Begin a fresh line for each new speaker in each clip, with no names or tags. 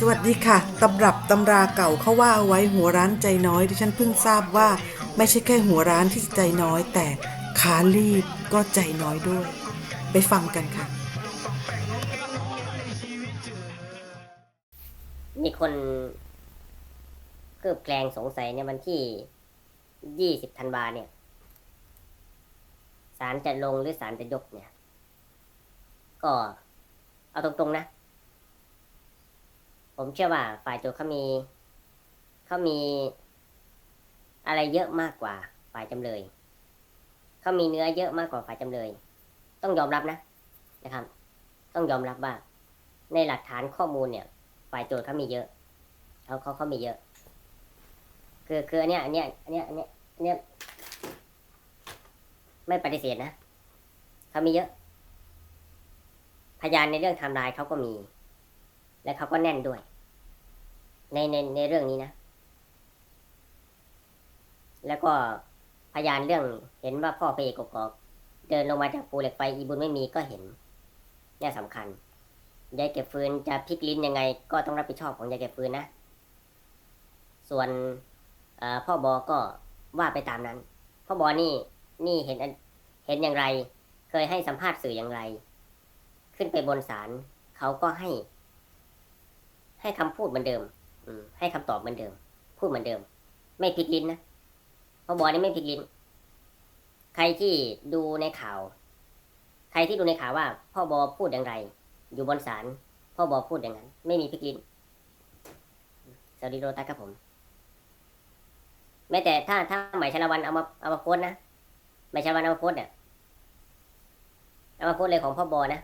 สวัสดีค่ะ ตำรับตำราเก่าเขาว่าเอาไว้หัวร้านใจน้อยดิฉันเพิ่งทราบว่า ไม่ใช่แค่หัวร้านที่ใจน้อย แต่ขาลีดก็ใจน้อยด้วย ไปฟังกันค่ะ
มีคนเคลือบแคลงสงสัยในวันที่ยี่สิบธันวาเนี่ยศาลจะลงหรือศาลจะยกเนี่ย ก็เอาตรงๆนะ ผมเชื่อว่าฝ่ายโจทย์เขามีเขามีอะไรเยอะมากกว่าฝ่ายจำเลย เขามีเนื้อเยอะมากกว่าฝ่ายจำเลย ต้องยอมรับนะนะครับ ต้องยอมรับว่า ในหลักฐานข้อมูลเนี่ย ฝ่ายโจทย์เขามีเยอะเขาเขาเขามีเยอะ คือคืออันเนี้ยอันเนี้ยอันเนี้ยอันเนี้ยอันเนี้ยไม่ปฏิเสธนะเขามีเยอะ พยานในเรื่องไทม์ไลน์เขาก็มี และเขาก็แน่นด้วย ในในในเรื่องนี้นะ แล้วก็พยานเรื่องเห็นว่าพ่อพระเอกกอกเดินลงมาจากภูเหล็กไฟอีบุญไม่มีก็เห็น เนี่ยสำคัญยายเก็บฟืนจะพลิกลิ้นยังไง ก็ต้องรับผิดชอบของยายเก็บฟืนนะ ส่วนพ่อพ่อบอก็ว่าไปตามนั้น พ่อบอนี่นี่เห็นเห็นอย่างไร เคยให้สัมภาษณ์สื่ออย่างไร ขึ้นไปบนศาลเขาก็ให้ ให้คำพูดเหมือนเดิม ให้คำตอบเหมือนเดิม พูดเหมือนเดิม ไม่พลิกลิ้นนะพ่อบอนี่ไม่พลิกลิ้น ใครที่ดูในข่าว ใครที่ดูในข่าวว่า พ่อบอพูดอย่างไร อยู่บนศาลพ่อบอพูดอย่างนั้น ไม่มีพลิกลิ้นสวัสดีโรตัสครับผมแม้แต่ถ้าถ้าหมายชละวันเอามาเอามาโพสต์นะหมายชละวันเอามาโพสต์เนี่ยเอามาโพสต์เลยของพ่อบอนะ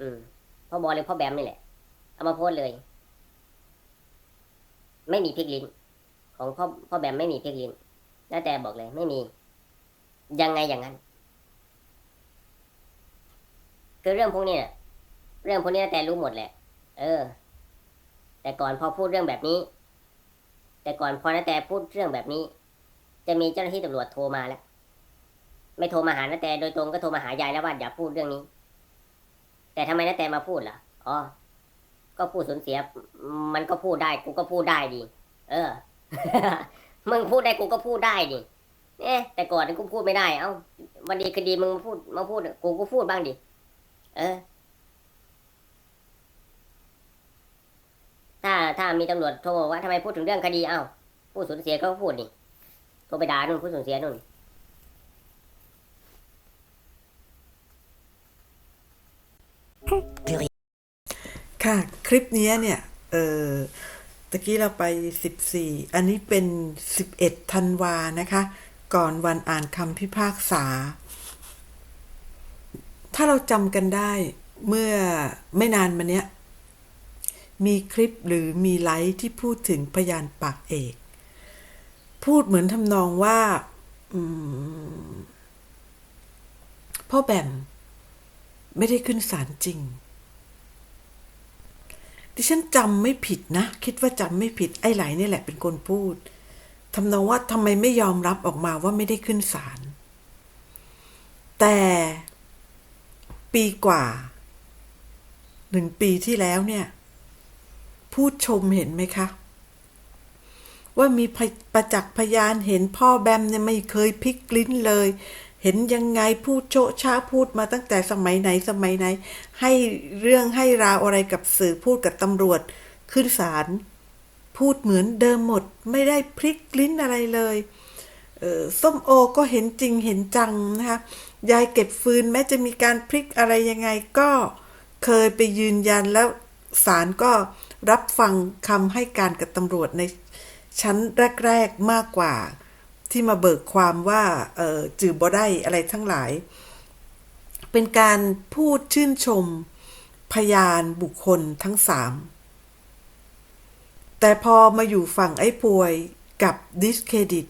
อืมพ่อบอเลยพ่อแบมนี่แหละ เอามาโพสต์เลย ไม่มีพลิกลิ้น ของพ่อพ่อแบมไม่มีพลิกลิ้นน่าแต่บอกเลยไม่มี ยังไงอย่างนั้น คือเรื่องพวกนี้เนี่ยเรื่องพวกนี้แต่รู้หมดแหละ เออ แต่ก่อนพอพูดเรื่องแบบนี้ แต่ก่อนพอนาแต่พูดเรื่องแบบนี้ จะมีเจ้าหน้าที่ตำรวจโทรมาแล้ว ไม่โทรมาหานาแต่โดยตรงก็โทรมาหายายแล้วว่าอย่าพูดเรื่องนี้ แต่ทำไมนาแต่มาพูดล่ะ อ๋อ ก็พูดสูญเสีย มันก็พูดได้ กูก็พูดได้ดีเออ มึงพูดได้กูก็พูดได้ดิเอ๊ะแต่ก่อนกูพูดไม่ได้ เอ้าวันดีคดีมึงมาพูดมาพูดกูก็พูดบ้างดิเออ ถ้าถ้ามีตำรวจโทรว่าทำไมพูดถึงเรื่องคดีเอ้าผู้สูญเสียก็พูดนี่โทรไปด่านู่นผู้สูญเสียนู่น
ค่ะ คลิปนี้เนี่ย เออตะกี้เราไป 14 อันนี้เป็น 11ธันวานะคะ ก่อนวันอ่านคำพิพากษา ถ้าเราจำกันได้เมื่อไม่นานมาเนี้ย มีคลิปหรือมีไลฟ์ที่พูดถึงพยานปากเอก พูดเหมือนทำนองว่าพ่อแบมไม่ได้ขึ้นศาลจริง ดิฉันจำไม่ผิดนะ คิดว่าจำไม่ผิดไอ้ไหลนี่แหละเป็นคนพูดทำนองว่าทำไมไม่ยอมรับออกมาว่าไม่ได้ขึ้นศาลแต่ปีกว่าหนึ่งปีที่แล้วเนี่ย พูดชมเห็นไหมคะ ว่ามีประจักษ์พยานเห็นพ่อแบมเนี่ยไม่เคยพลิกลิ้นเลย เห็นยังไงพูดโชะช้าพูดมาตั้งแต่สมัยไหนสมัยไหน ให้เรื่องให้ราวอะไรกับสื่อพูดกับตำรวจ ขึ้นศาลพูดเหมือนเดิมหมดไม่ได้พลิกลิ้นอะไรเลยเออส้มโอก็เห็นจริงเห็นจังนะคะยายเก็บฟืนแม้จะมีการพลิกอะไรยังไงก็เคยไปยืนยันแล้วศาลก็รับฟังคำให้การกับตำรวจในชั้นแรก ๆ มากกว่า ที่มาเบิกความว่าจือบ่ได้อะไรทั้งหลาย เป็นการพูดชื่นชม พยานบุคคลทั้งสามแต่พอมาอยู่ฝั่งไอ้ป่วยกับดิสเครดิต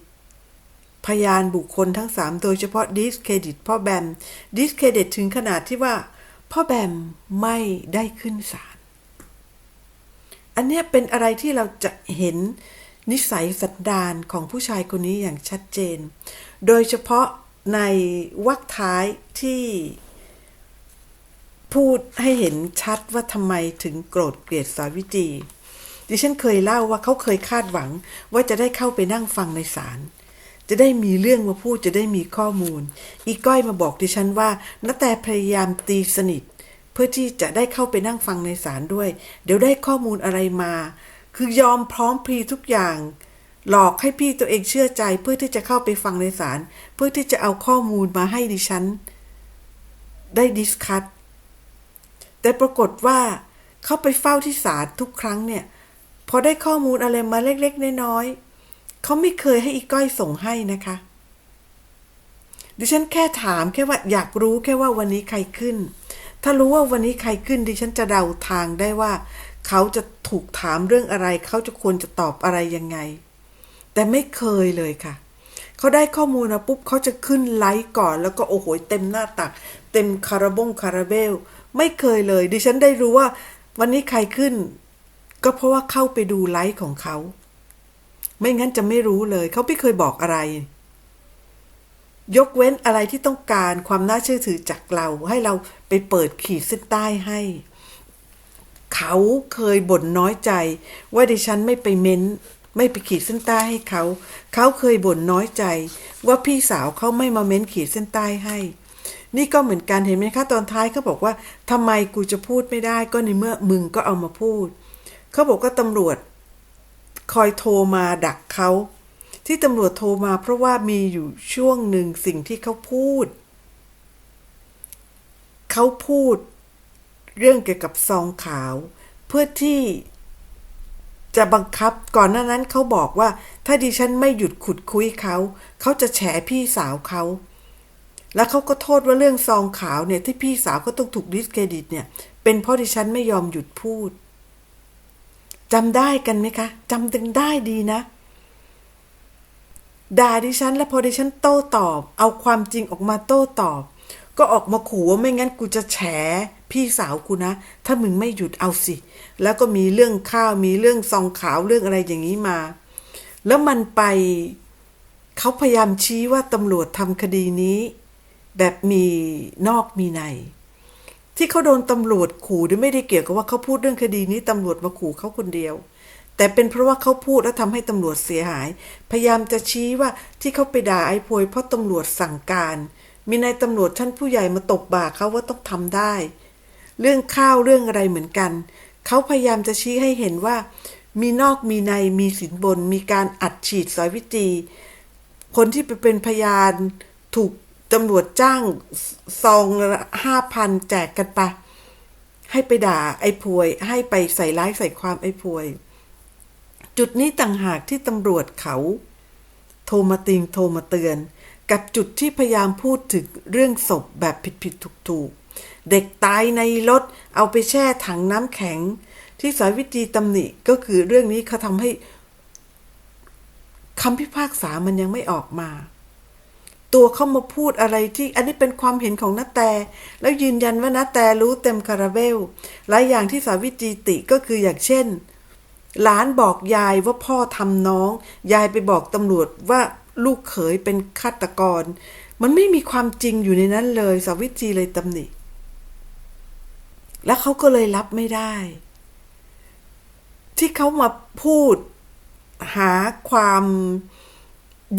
พยานบุคคลทั้งสามโดยเฉพาะดิสเครดิตพ่อแบมดิสเครดิตถึงขนาดที่ว่า พ่อแบมไม่ได้ขึ้นศาลอันนี้เป็นอะไรที่เราจะเห็น นิสัยสันดานของผู้ชายคนนี้อย่างชัดเจน โดยเฉพาะในวรรคท้ายที่พูดให้เห็นชัดว่าทำไมถึงโกรธเกลียดสาวิตรีดิฉันเคยเล่าว่าเขาเคยคาดหวังว่าจะได้เข้าไปนั่งฟังในศาลจะได้มีเรื่องมาพูดจะได้มีข้อมูล อีก้อยมาบอกดิฉันว่านาแต่พยายามตีสนิท เพื่อที่จะได้เข้าไปนั่งฟังในศาลด้วย เดี๋ยวได้ข้อมูลอะไรมา คือยอมพร้อมพรีทุกอย่าง หลอกให้พี่ตัวเองเชื่อใจเพื่อที่จะเข้าไปฟังในศาลเพื่อที่จะเอาข้อมูลมาให้ดิฉัน ได้ดิสคัตแต่ปรากฏว่าเขาไปเฝ้าที่ศาลทุกครั้งเนี่ย พอได้ข้อมูลอะไรมาเล็กๆน้อยๆเขาไม่เคยให้อีก้อยส่งให้นะคะ ดิฉันแค่ถามแค่ว่าอยากรู้แค่ว่าวันนี้ใครขึ้น ถ้ารู้ว่าวันนี้ใครขึ้น ดิฉันจะเดาทางได้ว่า เขาจะถูกถามเรื่องอะไร เขาจะควรจะตอบอะไรยังไง แต่ไม่เคยเลยค่ะ เขาได้ข้อมูลมาปุ๊บเขาจะขึ้นไลค์ก่อนแล้วก็โอ้โหเต็มหน้าตัก เต็มคาราบงคาราเบล ไม่เคยเลย ดิฉันได้รู้ว่า วันนี้ใครขึ้น ก็เพราะว่าเข้าไปดูไลค์ของเขา ไม่งั้นจะไม่รู้เลย เขาไม่เคยบอกอะไรยกเว้นอะไรที่ต้องการความน่าเชื่อถือจากเราให้เราไปเปิดขีดเส้นใต้ให้ เขาเคยบ่นน้อยใจ ว่าดิฉันไม่ไปเม้น ไม่ไปขีดเส้นใต้ให้เขา เขาเคยบ่นน้อยใจ ว่าพี่สาวเขาไม่มาเม้นขีดเส้นใต้ให้ นี่ก็เหมือนกันเห็นไหมคะตอนท้ายเขาบอกว่าทำไมกูจะพูดไม่ได้ก็ในเมื่อมึงก็เอามาพูด เขาบอกว่าตำรวจ คอยโทรมาดักเขาที่ตำรวจโทรมาเพราะว่ามีอยู่ช่วงหนึ่งสิ่งที่เขาพูด เขาพูด เรื่องเกี่ยวกับซองขาว เพื่อที่จะบังคับก่อนหน้านั้นเขาบอกว่า ถ้าดิฉันไม่หยุดขุดคุยเขาเขาจะแฉพี่สาวเขาแล้วเขาก็โทษว่าเรื่องซองขาวเนี่ยที่พี่สาวก็ต้องถูกดิสเครดิตเนี่ย เป็นเพราะดิฉันไม่ยอมหยุดพูดจำได้กันไหมคะจำตึงได้ดีนะด่าดิฉัน แล้วพอดิฉันโต้ตอบ เอาความจริงออกมาโต้ตอบ ก็ออกมาขู่ว่าไม่งั้นกูจะแฉ พี่สาวกูนะ ถ้ามึงไม่หยุดเอาสิ แล้วก็มีเรื่องข้าวมีเรื่องซองขาวเรื่องอะไรอย่างนี้มา แล้วมันไปเขาพยายามชี้ว่าตำรวจทำคดีนี้ แบบมีนอกมีใน ที่เขาโดนตำรวจขู่ด้วยไม่ได้เกี่ยวกับว่าเขาพูดเรื่องคดีนี้ตำรวจมาขู่เขาคนเดียว แต่เป็นเพราะว่าเขาพูดแล้วทำให้ตำรวจเสียหาย พยายามจะชี้ว่าที่เขาไปด่าไอ้พวยเพราะตำรวจสั่งการ มีนายตำรวจชั้นผู้ใหญ่มาตบบ่าเขาว่าต้องทำได้ เรื่องข้าวเรื่องอะไรเหมือนกัน เขาพยายามจะชี้ให้เห็นว่า มีนอกมีในมีสินบน มีการอัดฉีดสอยวิจีคนที่ไปเป็นพยานถูกตำรวจจ้างซองห้าพันแจกกันไป ให้ไปด่าไอ้พวย ให้ไปใส่ร้ายใส่ความไอ้พวย จุดนี้ต่างหากที่ตำรวจเขา โทรมาติงโทรมาเตือน กับจุดที่พยายามพูดถึงเรื่องศพแบบผิดผิดถูกถูกๆ เด็กตายในรถเอาไปแช่ถังน้ำแข็ง ที่สายวิจีตำหนิก็คือเรื่องนี้เขาทำให้คำพิพากษามันยังไม่ออกมา ตัวเขามาพูดอะไรที่อันนี้เป็นความเห็นของนาแต แล้วยืนยันว่านาแตรู้เต็มคาราเบล หลายอย่างที่สาวิจีติก็คืออย่างเช่น หลานบอกยายว่าพ่อทำน้อง ยายไปบอกตำรวจว่าลูกเขยเป็นฆาตกร มันไม่มีความจริงอยู่ในนั้นเลยสาวิจีเลยตำหนิ แล้วเขาก็เลยรับไม่ได้ ที่เขามาพูดหาความ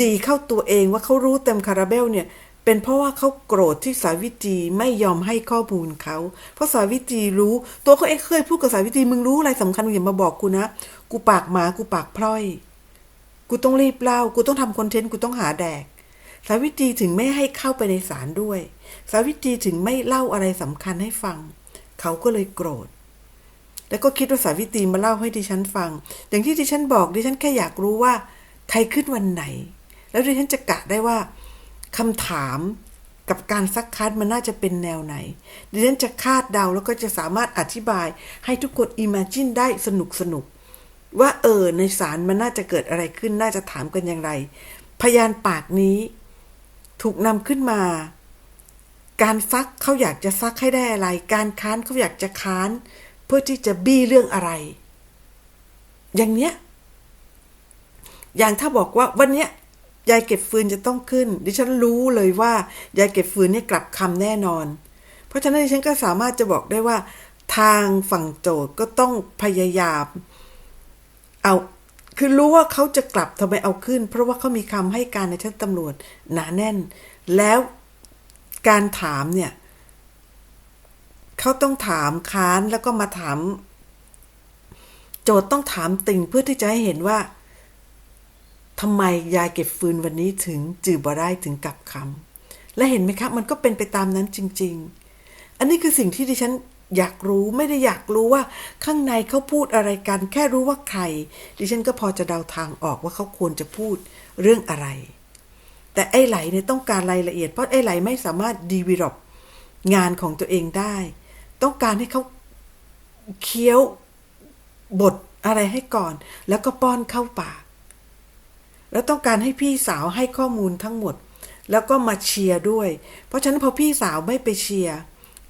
ดีเข้าตัวเองว่าเขารู้เต็มคาราเบลเนี่ย เป็นเพราะว่าเขาโกรธที่สาวิจีไม่ยอมให้ข้อมูลเขาเพราะสาวิจีรู้ตัวเขาเองเคยพูดกับสาวิจีมึงรู้อะไรสำคัญมึงอย่ามาบอกกูนะกูปากหมากูปากพร่อย กูต้องรีบเล่ากูต้องทำคอนเทนต์กูต้องหาแดก สาวิตรีถึงไม่ให้เข้าไปในศาลด้วย สาวิตรีถึงไม่เล่าอะไรสำคัญให้ฟัง เขาก็เลยโกรธ แล้วก็คิดว่าสาวิตรีมาเล่าให้ดิฉันฟัง อย่างที่ดิฉันบอกดิฉันแค่อยากรู้ว่า ใครขึ้นวันไหน แล้วดิฉันจะกะได้ว่าคำถามกับการซักคัดมันน่าจะเป็นแนวไหน ดิฉันจะคาดเดาแล้วก็จะสามารถอธิบายให้ทุกคนอิมเมจินได้สนุกสนุกว่าเออในศาลมันน่าจะเกิดอะไรขึ้นน่าจะถามกันอย่างไร พยานปากนี้ ถูกนำขึ้นมา การซักเขาอยากจะซักให้ได้อะไร การค้านเขาอยากจะค้าน เพื่อที่จะบี้เรื่องอะไร อย่างเนี้ย อย่างถ้าบอกว่าวันเนี้ยยายเก็บฟืนจะต้องขึ้น ดิฉันรู้เลยว่ายายเก็บฟืนเนี่ยกลับคำแน่นอน เพราะฉะนั้นดิฉันก็สามารถจะบอกได้ว่า ทางฝั่งโจทย์ก็ต้องพยายาม เอาคือรู้ว่าเขาจะกลับทำไมเอาขึ้น เพราะว่าเขามีคำให้การในชั้นตำรวจหนาแน่น แล้ว การถามเนี่ยเขาต้องถามค้านแล้วก็มาถาม โจทย์ต้องถามติ่งเพื่อที่จะให้เห็นว่าทำไมยายเก็บฟืนวันนี้ถึงจือบได้ถึงกลับคำและเห็นไหมครับ มันก็เป็นไปตามนั้นจริง ๆ อันนี้คือสิ่งที่ดิฉันอยากรู้ไม่ได้อยากรู้ว่าข้างในเขาพูดอะไรกัน แค่รู้ว่าใคร ดิฉันก็พอจะเดาทางออกว่าเขาควรจะพูดเรื่องอะไร แต่ไอ้ไหลเนี่ยต้องการรายละเอียดเพราะไอ้ไหลไม่สามารถดีวิรบงานของตัวเองได้ ต้องการให้เขาเคี้ยวบทอะไรให้ก่อน แล้วก็ป้อนเข้าปาก แล้วต้องการให้พี่สาวให้ข้อมูลทั้งหมด แล้วก็มาเชียร์ด้วย เพราะฉะนั้นพอพี่สาวไม่ไปเชียร์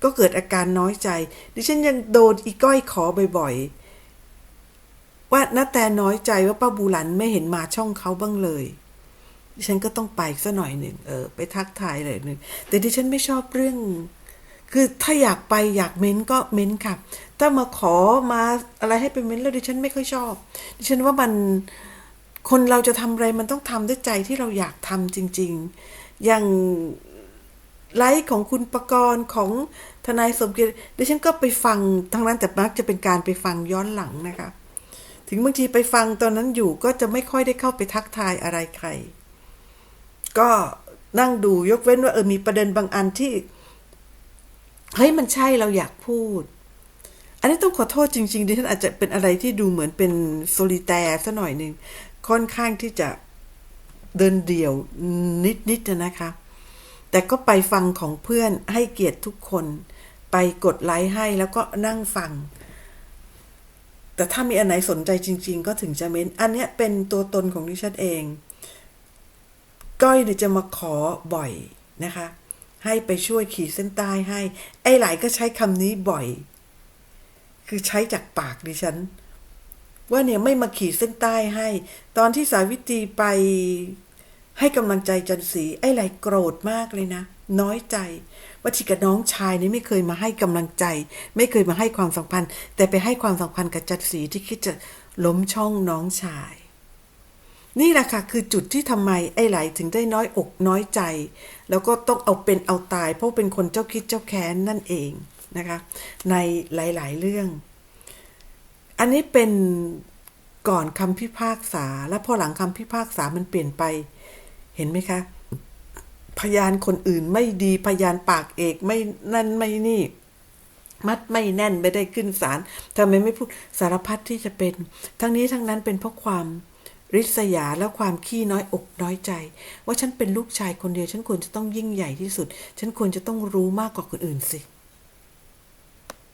ก็เกิดอาการน้อยใจ ดิฉันยังโดนอีก้อยขอบ่อยๆว่าน้าแต่น้อยใจว่าป้าบูหลันไม่เห็นมาช่องเขาบ้างเลย ดิฉันก็ต้องไปสัหน่อยหนึ่งเออไปทักทายเลยหนึ่งแต่ดิฉันไม่ชอบเรื่อง คือถ้าอยากไปอยากเม้นก็เม้นค่ะ ถ้ามาขอมาอะไรให้ไปเม้นแล้วดิฉันไม่ค่อยชอบ ดิฉันว่ามันคนเราจะทำอะไรมันต้องทำด้วยใจที่เราอยากทำจริง ๆ อย่างไลฟ์ของคุณประกรณ์ของทนายสมเกียรติดิฉันก็ไปฟังทั้งนั้นแต่มักจะเป็นการไปฟังย้อนหลังนะคะ ถึงบางทีไปฟังตอนนั้นอยู่ก็จะไม่ค่อยได้เข้าไปทักทายอะไรใคร ก็นั่งดูยกเว้นว่าเออมีประเด็นบางอันที่เฮ้ยมันใช่เราอยากพูด อันนี้ต้องขอโทษจริงๆดิฉันอาจจะเป็นอะไรที่ดูเหมือนเป็นโซลิแตร์ซะหน่อยหนึ่งค่อนข้างที่จะเดินเดี่ยวนิดๆนะนะคะ แต่ก็ไปฟังของเพื่อนให้เกียรติทุกคน ไปกดไลค์ให้แล้วก็นั่งฟัง แต่ถ้ามีอันไหนสนใจจริง ๆ ก็ถึงจะเม้น อันนี้เป็นตัวตนของดิฉันเอง ก้อยเนี่ยจะมาขอบ่อยนะคะ ให้ไปช่วยขีดเส้นใต้ให้ ไอ้หลายก็ใช้คำนี้บ่อย คือใช้จากปากดิฉัน ว่าเนี่ยไม่มาขีดเส้นใต้ให้ ตอนที่สาวิตรีไปให้กำลังใจจันสี ไอ้ไหลโกรธมากเลยนะ น้อยใจว่าที่กับน้องชายนี่ไม่เคยมาให้กำลังใจ ไม่เคยมาให้ความสัมพันธ์ แต่ไปให้ความสัมพันธ์กับจันสีที่คิดจะล้มช่องน้องชาย นี่แหละค่ะคือจุดที่ทำไมไอ้ไหลถึงได้น้อยอกน้อยใจ แล้วก็ต้องเอาเป็นเอาตาย เพราะเป็นคนเจ้าคิดเจ้าแค้นนั่นเองนะคะในหลาย ๆ เรื่อง อันนี้เป็นก่อนคำพิพากษา และพอหลังคำพิพากษามันเปลี่ยนไปเห็นไหมคะ พยานคนอื่นไม่ดีพยานปากเอกไม่นั่นไม่นี่ มัดไม่แน่นไม่ได้ขึ้นศาลทำไมไม่พูดสารพัดที่จะเป็น ทั้งนี้ทั้งนั้นเป็นเพราะความ ริษยาและความขี้น้อยอกน้อยใจ ว่าฉันเป็นลูกชายคนเดียว ฉันควรจะต้องยิ่งใหญ่ที่สุด ฉันควรจะต้องรู้มากกว่าคนอื่นสิ